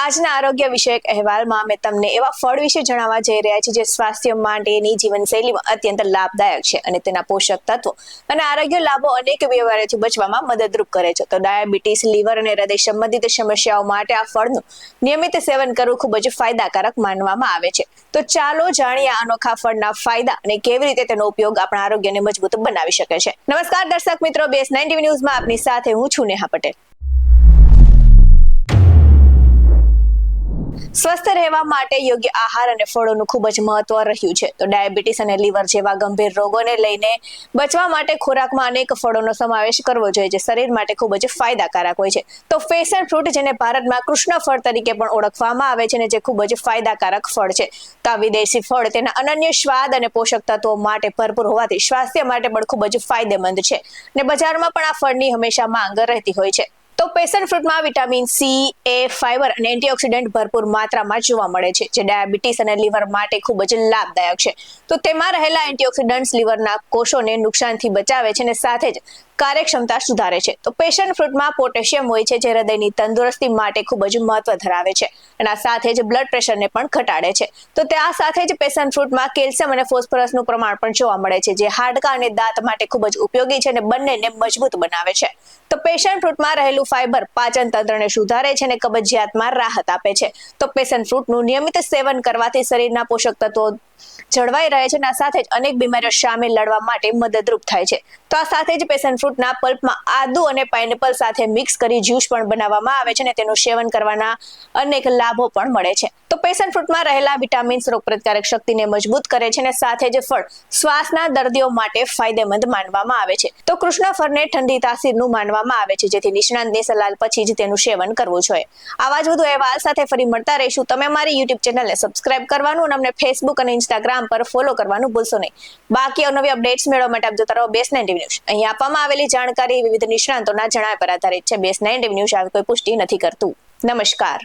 આજના આરોગ્ય વિષયક અહેવાલમાં અમે તમને એવા ફળ વિશે જણાવવા જઈ રહ્યા છીએ જે સ્વાસ્થ્ય માટેની જીવનશૈલીમાં અત્યંત લાભદાયક છે અને તેના પોષક તત્વો અને આરોગ્ય લાભો અનેક બીમારીઓથી બચવામાં મદદરૂપ કરે છે. તો ડાયાબિટીસ, લીવર અને હૃદય સંબંધિત સમસ્યાઓ માટે આ ફળનું નિયમિત સેવન કરવું ખૂબ જ ફાયદાકારક માનવામાં આવે છે. તો ચાલો જાણીએ અનોખા ફળના ફાયદા અને કેવી રીતે તેનો ઉપયોગ આપણા આરોગ્યને મજબૂત બનાવી શકે છે. નમસ્કાર દર્શક મિત્રો બેસ નાઇન્ટી ન્યૂઝમાં આપની સાથે હું છું નેહા પટેલ. સ્વસ્થ રહેવા માટે યોગ્ય આહાર અને ફળોનું ખૂબ જ મહત્વ રહ્યું છે. તો ડાયાબિટીસ અને લીવર જેવા ગંભીર રોગોને લઈને બચવા માટે ખોરાકમાં અનેક ફળોનો સમાવેશ કરવો જોઈએ, જે શરીર માટે ખૂબ જ ફાયદાકારક હોય છે. તો ફેશન ફ્રૂટ જેને ભારતમાં કૃષ્ણ ફળ તરીકે પણ ઓળખવામાં આવે છે અને જે ખૂબ જ ફાયદાકારક ફળ છે. તો આ વિદેશી ફળ તેના અનન્ય સ્વાદ અને પોષક તત્વો માટે ભરપૂર હોવાથી સ્વાસ્થ્ય માટે પણ ખૂબ જ ફાયદેમંદ છે. ને બજારમાં પણ આ ફળની હંમેશા માંગ રહેતી હોય છે. તો પેશન ફ્રૂટમાં વિટામિન સી, એ, ફાઈબર અને એન્ટીઓક્સિડન્ટ ભરપૂર માત્રામાં જોવા મળે છે, જે ડાયાબિટીસ અને લીવર માટે ખૂબ જ લાભદાયક છે. તો તેમાં રહેલા એન્ટીઓક્સિડન્ટ્સ લીવરના કોષોને નુકસાનથી બચાવે છે અને સાથે જ કાર્યક્ષમતા સુધારે છે. તો પેશન ફ્રૂટમાં પોટેશિયમ હોય છે, જે હૃદયની તંદુરસ્તી માટે ખૂબ જ મહત્વ ધરાવે છે અને સાથે જ બ્લડ પ્રેશરને પણ ઘટાડે છે. તો તે સાથે જ પેશન ફ્રૂટમાં કેલ્શિયમ અને ફોસ્ફરસનું પ્રમાણ પણ જોવા મળે છે, જે હાડકા અને દાંત માટે ખૂબ જ ઉપયોગી છે અને બંનેને મજબૂત બનાવે છે. તો પેશન ફ્રૂટમાં રહેલું ફાઈબર પાચન તંત્રને સુધારે છે અને કબજિયાતમાં રાહત આપે છે. તો પેશન ફ્રૂટનું નિયમિત સેવન કરવાથી શરીરના પોષક તત્વો જળવાઈ રહે છે અને સાથે જ અનેક બીમારીઓ સામે લડવા માટે મદદરૂપ થાય છે. તો આ સાથે જ પેશન ફ્રૂટના પલ્પમાં આદુ અને પાઇનેપલ સાથે મિક્સ કરી જ્યુસ પણ બનાવવામાં આવે છે અને તેનું સેવન કરવાના અનેક લાભો પણ મળે છે. તો પેશન ફ્રૂટમાં રહેલા વિટામિન્સ રોગપ્રતિકારક શક્તિને મજબૂત કરે છે અને સાથે જ ફળ શ્વાસના દર્દીઓ માટે ફાયદેમંદ માનવામાં આવે છે. તો કૃષ્ણ ફળને ઠંડી તાસીરનું માનવામાં આવે છે, જેથી નિષ્ણાંતની સલાહ પછી જ તેનું સેવન કરવું જોઈએ. આવા જ વધુ અહેવાલ સાથે ફરી મળતા રહીશું. તમે મારી યુટ્યુબ ચેનલને સબસ્ક્રાઇબ કરવાનું અને અમને ફેસબુક અને ઇન્સ્ટાગ્રામ પર ફોલો કરવાનું ભૂલશો નહીં. બાકી અવનવી અપડેટ્સ મેળવવા માટે આપ જોતા રહો બેસ નાઇન ન્યૂઝ. અહીં આપવામાં આવેલી જાણકારી વિવિધ નિષ્ણાંતોના જણાવ્યા પર આધારિત છે. બેસ નાઇન ન્યૂઝ આવી કોઈ પુષ્ટિ નથી કરતું. નમસ્કાર.